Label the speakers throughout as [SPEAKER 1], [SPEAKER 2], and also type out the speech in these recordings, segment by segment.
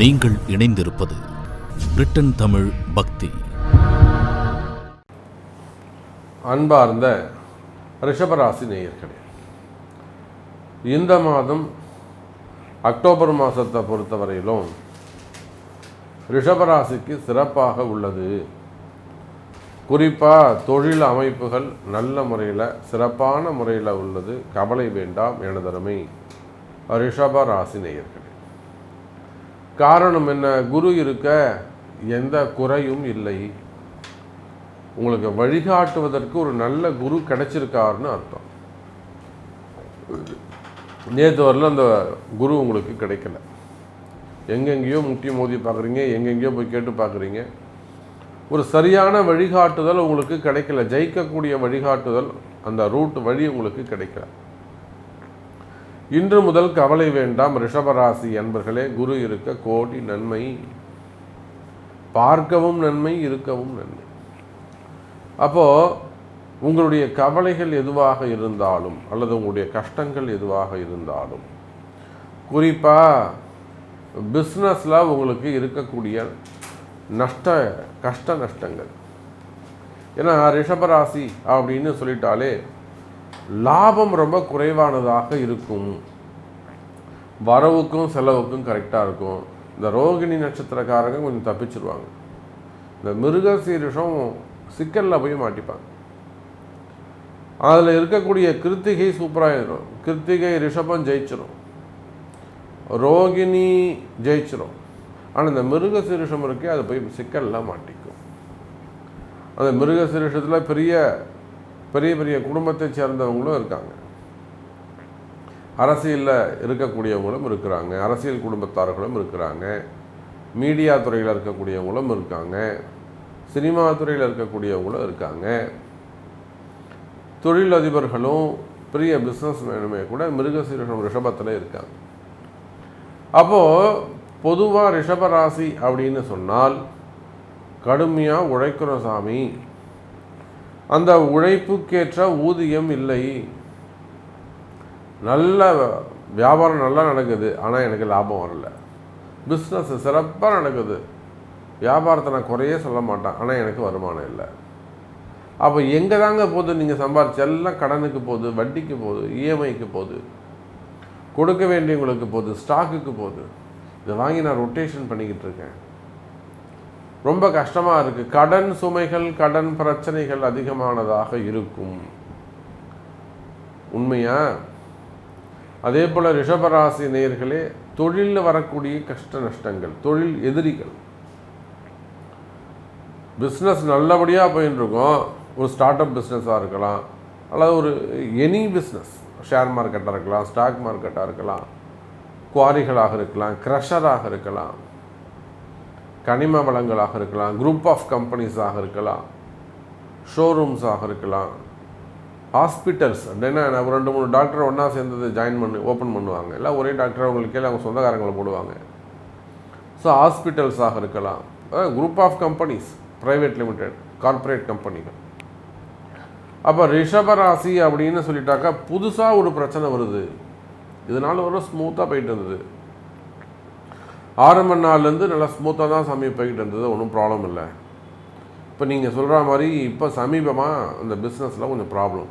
[SPEAKER 1] நீங்கள் இணைந்திருப்பது பிரிட்டன் தமிழ் பக்தி.
[SPEAKER 2] அன்பார்ந்த ரிஷபராசி நேயர்களே இந்த மாதம் அக்டோபர் மாதத்தை பொறுத்தவரையிலும் ரிஷபராசிக்கு சிறப்பாக உள்ளது. குறிப்பாக தொழில் அமைப்புகள் நல்ல முறையில் சிறப்பான முறையில் உள்ளது. கவலை வேண்டாம் எனதருமை ரிஷபராசி நேயர்களே. காரணம் என்ன? குரு இருக்க எந்த குறையும் இல்லை. உங்களுக்கு வழிகாட்டுவதற்கு ஒரு நல்ல குரு கிடைச்சிருக்காருன்னு அர்த்தம். நேற்று வரல அந்த குரு உங்களுக்கு கிடைக்கல. எங்கெங்கேயோ முட்டி மோதி பார்க்குறீங்க எங்கெங்கேயோ போய் கேட்டு பார்க்குறீங்க. ஒரு சரியான வழிகாட்டுதல் உங்களுக்கு கிடைக்கல. ஜெயிக்கக்கூடிய வழிகாட்டுதல் அந்த ரூட் வழி உங்களுக்கு கிடைக்கல. இன்று முதல் கவலை வேண்டாம் ரிஷபராசி என்பர்களே குரு இருக்க கோடி நன்மை பார்க்கவும் நன்மை இருக்கவும் நன்மை. அப்போது உங்களுடைய கவலைகள் எதுவாக இருந்தாலும் அல்லது உங்களுடைய கஷ்டங்கள் எதுவாக இருந்தாலும் குறிப்பாக பிஸ்னஸில் உங்களுக்கு இருக்கக்கூடிய நஷ்ட கஷ்ட நஷ்டங்கள். ஏன்னா ரிஷபராசி அப்படின்னு சொல்லிட்டாலே லாபம் ரொம்ப குறைவானதாக இருக்கும். வரவுக்கும் செலவுக்கும் கரெக்டாக இருக்கும். இந்த ரோகிணி நட்சத்திரக்காரங்க கொஞ்சம் தப்பிச்சிருவாங்க. இந்த மிருகசீரிஷம் சிக்கலில் போய் மாட்டிப்பாங்க. அதில் இருக்கக்கூடிய கிருத்திகை சூப்பராகிடும் இருக்கும் கிருத்திகை ரிஷபம் ஜெயிச்சிரும். ரோகிணி ஜெயிச்சிடும் ஆனால் இந்த மிருக சிறுஷம் இருக்கே அது போய் சிக்கல்லாம் மாட்டிக்கும். அந்த மிருக சிறுஷத்தில் பெரிய பெரிய பெரிய குடும்பத்தை சேர்ந்தவங்களும் இருக்காங்க. அரசியலில் இருக்கக்கூடியவங்களும் இருக்கிறாங்க. அரசியல் குடும்பத்தார்களும் இருக்கிறாங்க. மீடியா துறையில் இருக்கக்கூடியவங்களும் இருக்காங்க. சினிமா துறையில் இருக்கக்கூடியவங்களும் இருக்காங்க. தொழிலதிபர்களும் பெரிய பிஸ்னஸ் மேனுமே கூட மிருகசீரகம் ரிஷபத்தில் இருக்காங்க. அப்போது பொதுவாக ரிஷபராசி அப்படின்னு சொன்னால் கடுமையாக உழைக்கிறோம் சாமி. அந்த உழைப்புக்கேற்ற ஊதியம் இல்லை. நல்ல வியாபாரம் நல்லா நடக்குது ஆனால் எனக்கு லாபம் வரல. பிஸ்னஸ் சிறப்பாக நடக்குது. வியாபாரத்தை நான் குறையே சொல்ல மாட்டேன் ஆனால் எனக்கு வருமானம் இல்லை. அப்போ எங்கே தாங்க போகுது? நீங்கள் சம்பாரிச்சு எல்லாம் கடனுக்கு போகுது வட்டிக்கு போகுது இஎம்ஐக்கு போகுது. கொடுக்க வேண்டியவங்களுக்கு போகுது ஸ்டாக்குக்கு போகுது. இதை வாங்கி நான் ரொட்டேஷன் பண்ணிக்கிட்டு இருக்கேன். ரொம்ப கஷ்டமாக இருக்குது கடன் சுமைகள் கடன் பிரச்சனைகள் அதிகமானதாக இருக்கும். உண்மையா? அதே போல் ரிஷபராசி நேர்களே தொழிலில் வரக்கூடிய கஷ்ட நஷ்டங்கள் தொழில் எதிரிகள். பிஸ்னஸ் நல்லபடியாக போயின்னு ஒரு ஸ்டார்ட் அப் பிஸ்னஸாக இருக்கலாம். அல்லது ஒரு எனி பிஸ்னஸ் ஷேர் மார்க்கெட்டாக இருக்கலாம் ஸ்டாக் மார்க்கெட்டாக இருக்கலாம். குவாரிகளாக இருக்கலாம் க்ரஷராக இருக்கலாம். கனிம வளங்களாக இருக்கலாம் குரூப் ஆஃப் கம்பெனிஸாக இருக்கலாம் ஷோரூம்ஸாக இருக்கலாம் ஹாஸ்பிட்டல்ஸ் அப்படின்னா ஒரு ரெண்டு மூணு டாக்டர் ஒன்றா சேர்ந்தது ஜாயின் பண்ணி ஓப்பன் பண்ணுவாங்க. எல்லாம் ஒரே டாக்டர் அவங்களுக்கு அவங்க சொந்தக்காரங்களை போடுவாங்க. ஸோ ஹாஸ்பிட்டல்ஸாக இருக்கலாம். Group of companies private limited corporate கம்பெனிகள் அப்போ ரிஷபராசி அப்படின்னு சொல்லிட்டாக்கா புதுசாக ஒரு பிரச்சனை வருது. இதனால ஒரு ஸ்மூத்தாக போயிட்டு இருந்தது. ஆரம்ப நாள்லேருந்து நல்லா ஸ்மூத்தாக தான் சாமி போய்கிட்டு இருந்தது. ஒன்றும் ப்ராப்ளம் இல்லை. இப்போ நீங்கள் சொல்கிற மாதிரி இப்போ சமீபமாக இந்த பிஸ்னஸில் கொஞ்சம் ப்ராப்ளம்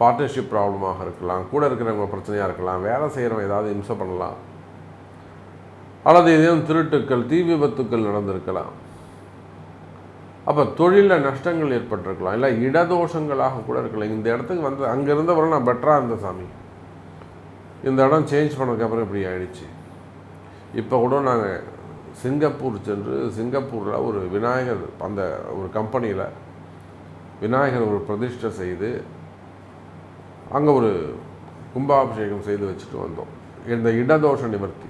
[SPEAKER 2] பார்ட்னர்ஷிப் ப்ராப்ளமாக இருக்கலாம். கூட இருக்கிறவங்க பிரச்சனையாக இருக்கலாம். வேலை செய்கிறவங்க ஏதாவது இம்சம் பண்ணலாம். அல்லது ஏதேனும் திருட்டுக்கள் தீ விபத்துக்கள் நடந்திருக்கலாம். அப்போ தொழிலில் நஷ்டங்கள் ஏற்பட்டிருக்கலாம். இல்லை இடதோஷங்களாக கூட இருக்கலாம். இந்த இடத்துக்கு வந்து அங்கே இருந்தவரை நான் பெட்டராக இருந்த சாமி. இந்த இடம் சேஞ்ச் பண்ணதுக்கப்புறம் இப்படி ஆயிடுச்சு. இப்போ கூட நாங்கள் சிங்கப்பூர் சென்று சிங்கப்பூரில் ஒரு விநாயகர் அந்த ஒரு கம்பெனியில் விநாயகர் ஒரு பிரதிஷ்டை செய்து அங்கே ஒரு கும்பாபிஷேகம் செய்து வச்சுட்டு வந்தோம். இந்த இடதோஷ நிவர்த்தி.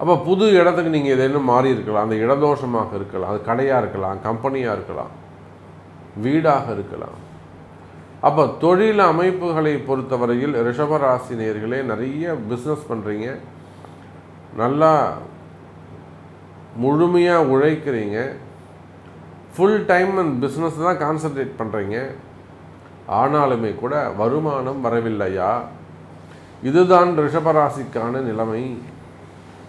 [SPEAKER 2] அப்போ புது இடத்துக்கு நீங்கள் எதேனும் மாறி இருக்கலாம். அந்த இடதோஷமாக இருக்கலாம். அது கடையாக இருக்கலாம் கம்பெனியாக இருக்கலாம் வீடாக இருக்கலாம். அப்போ தொழில் அமைப்புகளை பொறுத்தவரையில் ரிஷபராசினியர்களே நிறைய பிஸ்னஸ் பண்ணுறீங்க நல்லா முழுமையாக உழைக்கிறீங்க. ஃபுல் டைம் அண்ட் பிஸ்னஸ் தான் கான்சன்ட்ரேட் பண்ணுறீங்க ஆனாலுமே கூட வருமானம் வரவில்லையா? இதுதான் ரிஷபராசிக்கான நிலைமை.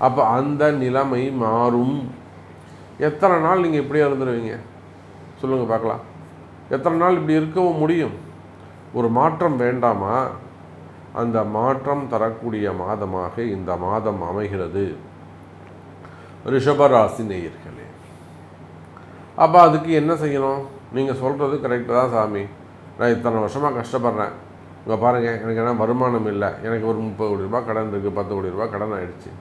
[SPEAKER 2] அப்போ அந்த நிலைமை மாறும். எத்தனை நாள் நீங்கள் இப்படியே இருந்துருவீங்க சொல்லுங்கள் பார்க்கலாம். எத்தனை நாள் இப்படி இருக்கவும் முடியும்? ஒரு மாற்றம் வேண்டாமா? அந்த மாற்றம் தரக்கூடிய மாதமாக இந்த மாதம் அமைகிறது. ரிஷபராசி நேயர்களே. அப்போ அதுக்கு என்ன செய்யணும்? நீங்கள் சொல்கிறது கரெக்டு தான் சாமி. நான் இத்தனை வருஷமாக கஷ்டப்படுறேன். இங்கே பாருங்கள் எனக்கு என்ன வருமானம் இல்லை. எனக்கு ஒரு முப்பது கோடி ரூபாய் கடன் இருக்குது பத்து கோடி ரூபா கடன் ஆகிடுச்சு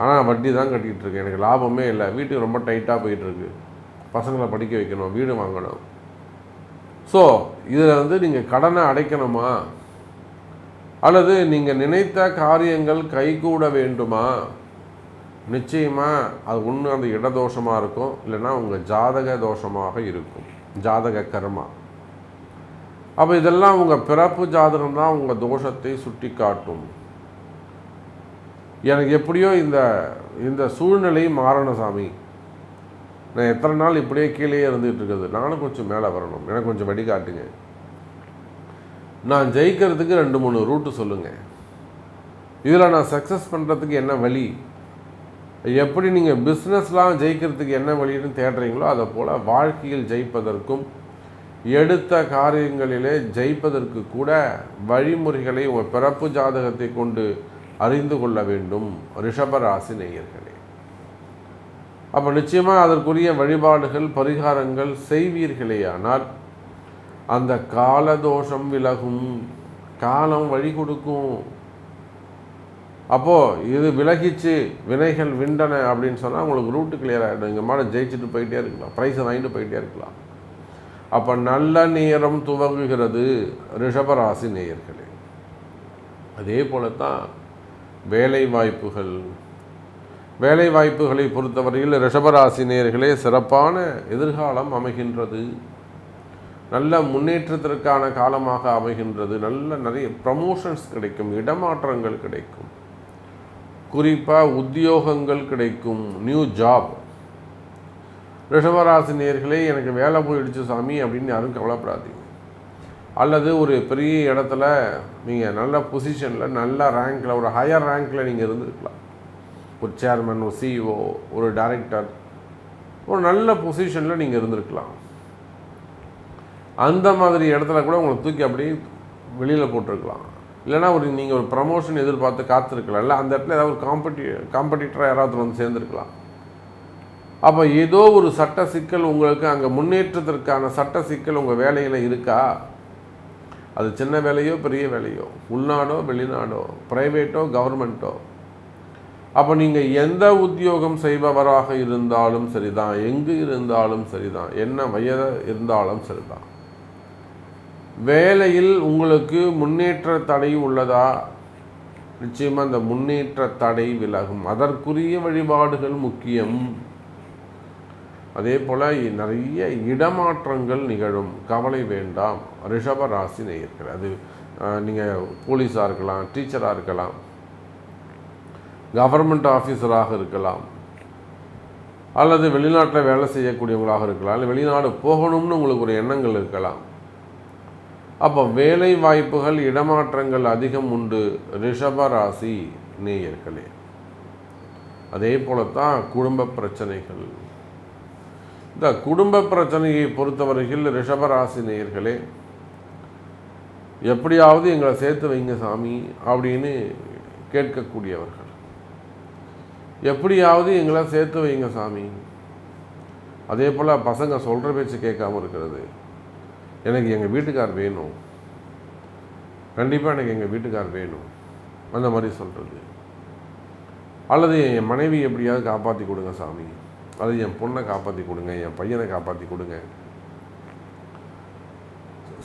[SPEAKER 2] ஆனால் வட்டி தான் கட்டிகிட்டு இருக்கேன். எனக்கு லாபமே இல்லை. வீட்டுக்கு ரொம்ப டைட்டாக போயிட்டுருக்கு பசங்களை படிக்க வைக்கணும் வீடு வாங்கணும். ஸோ இதில் வந்து நீங்கள் கடனை அடைக்கணுமா? அல்லது நீங்கள் நினைத்த காரியங்கள் கைகூட வேண்டுமா? நிச்சயமாக அது ஒன்று அந்த இடதோஷமாக இருக்கும் இல்லைன்னா உங்கள் ஜாதக தோஷமாக இருக்கும் ஜாதக கர்மா. அப்போ இதெல்லாம் உங்கள் பிறப்பு ஜாதகம் தான் உங்கள் தோஷத்தை சுட்டி காட்டும் எனக்கு எப்படியோ இந்த இந்த சூழ்நிலை மாறணும் சாமி. நான் எத்தனை நாள் இப்படியே கீழே இருந்துகிட்டு இருக்குது நானும் கொஞ்சம் மேலே வரணும். எனக்கு கொஞ்சம் வழிகாட்டுங்க. நான் ஜெயிக்கிறதுக்கு ரெண்டு மூணு ரூட்டு சொல்லுங்கள் இதில் நான் சக்ஸஸ் பண்ணுறதுக்கு என்ன வழி? எப்படி நீங்கள் பிஸ்னஸ்லாம் ஜெயிக்கிறதுக்கு என்ன வழின்னு தேடுறீங்களோ அதை போல் வாழ்க்கையில் ஜெயிப்பதற்கும் எடுத்த காரியங்களிலே ஜெயிப்பதற்கு கூட வழிமுறைகளை உங்கள் பிறப்பு ஜாதகத்தை கொண்டு அறிந்து கொள்ள வேண்டும் ரிஷபராசி நேயர்களே. அப்போ நிச்சயமாக அதற்குரிய வழிபாடுகள் பரிகாரங்கள் செய்வீர்களேயானால் அந்த காலதோஷம் விலகும். காலம் வழி கொடுக்கும். அப்போது இது விலகிச்சு வினைகள் விண்டன அப்படின்னு சொன்னால் உங்களுக்கு ரூட்டு கிளியர் ஆகிடும் இங்கே மாதிரி ஜெயிச்சுட்டு போயிட்டே இருக்கலாம். ப்ரைஸை வாங்கிட்டு போயிட்டே இருக்கலாம். அப்போ நல்ல நேரம் துவங்குகிறது ரிஷபராசி நேயர்களே. அதே போல தான் வேலை வாய்ப்புகள் வேலை வாய்ப்புகளை பொறுத்தவரையில் ரிஷபராசி நேயர்களே சிறப்பான எதிர்காலம் அமைகின்றது. நல்ல முன்னேற்றத்திற்கான காலமாக அமைகின்றது. நல்ல நிறைய ப்ரமோஷன்ஸ் கிடைக்கும் இடமாற்றங்கள் கிடைக்கும். குறிப்பாக உத்தியோகங்கள் கிடைக்கும் நியூ ஜாப் ரிஷபராசி நேர்களே எனக்கு வேலை போயிடுச்சு சாமி அப்படின்னு யாரும் கவலைப்படாதீங்க. அல்லது ஒரு பெரிய இடத்துல நீங்கள் நல்ல பொசிஷனில் நல்ல ரேங்க்கில் ஒரு ஹையர் ரேங்க்கில் நீங்கள் இருந்திருக்கலாம். ஒரு சேர்மன் ஒரு சிஇஓ ஒரு டைரக்டர் ஒரு நல்ல பொசிஷனில் நீங்கள் இருந்திருக்கலாம். அந்த மாதிரி இடத்துல கூட உங்களை தூக்கி அப்படியே வெளியில் போட்டிருக்கலாம். இல்லைனா ஒரு நீங்கள் ஒரு ப்ரமோஷன் எதிர்பார்த்து காத்திருக்கலாம். இல்லை அந்த இடத்துல ஏதாவது ஒரு காம்படி காம்படிட்டராக யாராவது வந்து சேர்ந்துருக்கலாம். அப்போ ஏதோ ஒரு சட்ட சிக்கல் உங்களுக்கு அங்கே முன்னேற்றத்திற்கான சட்ட சிக்கல் உங்கள் வேலையில் இருக்கா? அது சின்ன வேலையோ பெரிய வேலையோ? உள்நாடோ வெளிநாடோ? ப்ரைவேட்டோ கவர்மெண்ட்டோ அப்போ நீங்கள் எந்த உத்தியோகம் செய்பவராக இருந்தாலும் சரிதான். எங்கு இருந்தாலும் சரிதான். என்ன வயதாக இருந்தாலும் சரிதான். வேலையில் உங்களுக்கு முன்னேற்ற தடை உள்ளதா? நிச்சயமாக அந்த முன்னேற்ற தடை விலகும். அதற்குரிய வழிபாடுகள் முக்கியம். அதே போல் நிறைய இடமாற்றங்கள் நிகழும். கவலை வேண்டாம். ரிஷப ராசி நேயர்கள் அது நீங்கள் போலீஸாக இருக்கலாம் டீச்சராக இருக்கலாம் கவர்மெண்ட் ஆஃபீஸராக இருக்கலாம் அல்லது வெளிநாட்டில் வேலை செய்யக்கூடியவங்களாக இருக்கலாம் இல்லை வெளிநாடு போகணும்னு உங்களுக்கு ஒரு எண்ணங்கள் இருக்கலாம். அப்போ வேலை வாய்ப்புகள் இடமாற்றங்கள் அதிகம் உண்டு. ரிஷபராசி நேயர்களே அதே போலத்தான் குடும்ப பிரச்சனைகள். இந்த குடும்ப பிரச்சனையை பொறுத்தவரையில் ரிஷபராசி நேயர்களே எப்படியாவது எங்களை சேர்த்து வைங்க சாமி அப்படின்னு கேட்கக்கூடியவர்கள். எப்படியாவது எங்களை சேர்த்து வைங்க சாமி. அதே போல் பசங்க சொல்கிற பேச்சு கேட்காம இருக்கிறது. எனக்கு எங்கள் வீட்டுக்கார் வேணும். கண்டிப்பாக எனக்கு எங்கள் வீட்டுக்கார் வேணும். அந்த மாதிரி சொல்கிறது அல்லது என் மனைவி எப்படியாவது காப்பாற்றி கொடுங்க சாமி. அல்லது என் பொண்ணை காப்பாற்றி கொடுங்க என் பையனை காப்பாற்றி கொடுங்க.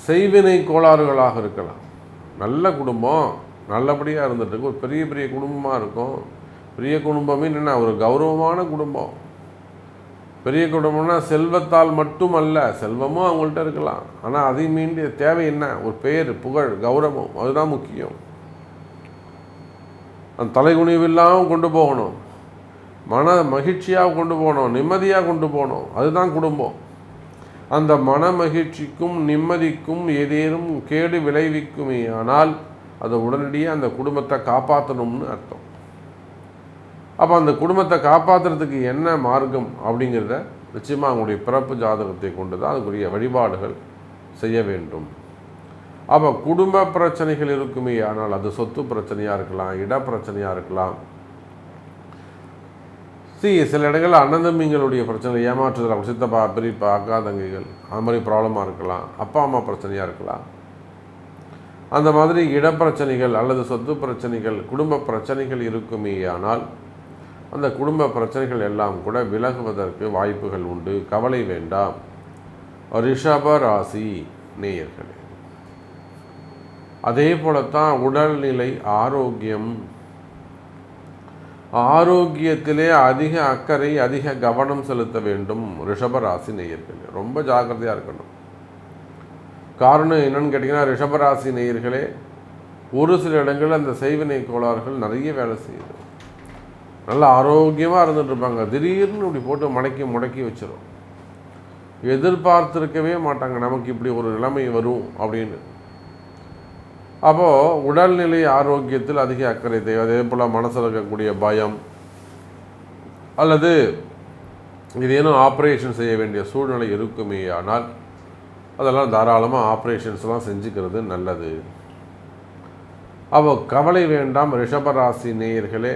[SPEAKER 2] செய்வினை கோளாறுகளாக இருக்கலாம். நல்ல குடும்பம் நல்லபடியாக இருந்துட்டு இருக்கு. ஒரு பெரிய பெரிய குடும்பமாக இருக்கும். பெரிய குடும்பமே என்னென்னா ஒரு கௌரவமான குடும்பம். பெரிய குடும்பம்னா செல்வத்தால் மட்டும் அல்ல செல்வமும் அவங்கள்ட்ட இருக்கலாம். ஆனால் அதை மீண்டிய தேவை என்ன? ஒரு பெயர் புகழ் கௌரவம். அதுதான் முக்கியம். அந்த தலைகுனிவில்லாமல் கொண்டு போகணும். மன மகிழ்ச்சியாக கொண்டு போகணும். நிம்மதியாக கொண்டு போகணும். அதுதான் குடும்பம். அந்த மன மகிழ்ச்சிக்கும் நிம்மதிக்கும் ஏதேனும் கேடு விளைவிக்குமே ஆனால் அதை உடனடியாக அந்த குடும்பத்தை காப்பாற்றணும்னு அர்த்தம். அப்போ அந்த குடும்பத்தை காப்பாற்றுறதுக்கு என்ன மார்க்கம் அப்படிங்கிறத நிச்சயமாக அவங்களுடைய பிறப்பு ஜாதகத்தை கொண்டு தான் அதுக்குரிய வழிபாடுகள் செய்ய வேண்டும். அப்போ குடும்ப பிரச்சனைகள் இருக்குமே ஆனால் அது சொத்து பிரச்சனையாக இருக்கலாம் இட பிரச்சனையாக இருக்கலாம். சி சில இடங்களில் அண்ணன் தம்பிங்களுடைய பிரச்சனை ஏமாற்றுதல் அவங்க சித்தப்பா பெரியப்பா அக்கா தங்கைகள் அது மாதிரி ப்ராப்ளமாக இருக்கலாம் அப்பா அம்மா பிரச்சனையாக இருக்கலாம். அந்த மாதிரி இடப்பிரச்சனைகள் அல்லது சொத்து பிரச்சனைகள் குடும்ப பிரச்சனைகள் இருக்குமே ஆனால் அந்த குடும்ப பிரச்சனைகள் எல்லாம் கூட விலகுவதற்கு வாய்ப்புகள் உண்டு. கவலை வேண்டாம். ரிஷப ராசி நேயர்களே அதே போலத்தான் உடல்நிலை ஆரோக்கியம். ஆரோக்கியத்திலே அதிக அக்கறை அதிக கவனம் செலுத்த வேண்டும் ரிஷபராசி நேயர்களே. ரொம்ப ஜாக்கிரதையாக இருக்கணும். காரணம் என்னன்னு கேட்டிங்கன்னா ரிஷபராசி நேயர்களே ஒரு சில இடங்களில் அந்த செய்வினை கோளாறுகள் நிறைய வேலை செய்யுது. நல்ல ஆரோக்கியமாக இருந்துட்டு இருப்பாங்க. திடீர்னு இப்படி போட்டு மடக்கி முடக்கி வச்சிரும். எதிர்பார்த்துருக்கவே மாட்டாங்க. நமக்கு இப்படி ஒரு நிலைமை வரும் அப்படின்னு. அப்போது உடல்நிலை ஆரோக்கியத்தில் அதிக அக்கறை தேவை. அதே போல் மனசில் இருக்கக்கூடிய பயம். அல்லது இதேனும் ஆப்ரேஷன் செய்ய வேண்டிய சூழ்நிலை இருக்குமே ஆனால் அதெல்லாம் தாராளமாக ஆப்ரேஷன்ஸ்லாம் செஞ்சுக்கிறது நல்லது. அப்போ கவலை வேண்டாம். ரிஷபராசி நேயர்களே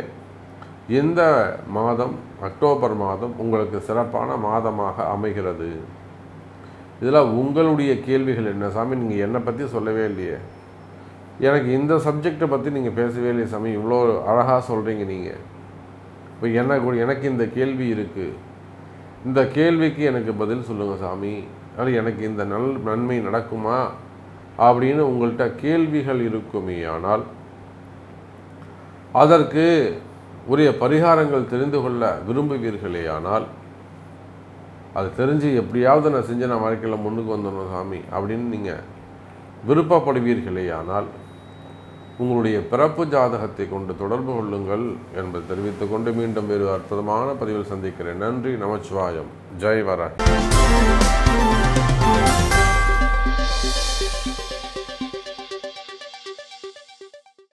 [SPEAKER 2] இந்த மாதம்? அக்டோபர் மாதம் உங்களுக்கு சிறப்பான மாதமாக அமைகிறது. இதில் உங்களுடைய கேள்விகள் என்ன? சாமி நீங்கள் என்னை பற்றி சொல்லவே இல்லையே. எனக்கு இந்த சப்ஜெக்டை பற்றி நீங்கள் பேசவே இல்லையே சாமி. இவ்வளோ அழகாக சொல்கிறீங்க நீங்கள் இப்போ எனக்கு எனக்கு இந்த கேள்வி இருக்குது இந்த கேள்விக்கு எனக்கு பதில் சொல்லுங்கள் சாமி. அது எனக்கு இந்த நல் நன்மை நடக்குமா? அப்படின்னு உங்கள்கிட்ட கேள்விகள் இருக்குமே ஆனால் அதற்கு உரிய பரிகாரங்கள் தெரிந்து கொள்ள விரும்புவீர்களே ஆனால் அது தெரிஞ்சு எப்படியாவது நான் செஞ்சு நான் வாழ்க்கையில் முன்னுக்கு வந்துடணும் சாமி அப்படின்னு நீங்கள் விருப்பப்படுவீர்களே ஆனால் உங்களுடைய பிறப்பு ஜாதகத்தை கொண்டு தொடர்பு கொள்ளுங்கள் என்பதை தெரிவித்துக்கொண்டு மீண்டும் வேறு அற்புதமான பதிவில் சந்திக்கிறேன். நன்றி நமச்சிவாயம். ஜெய் வர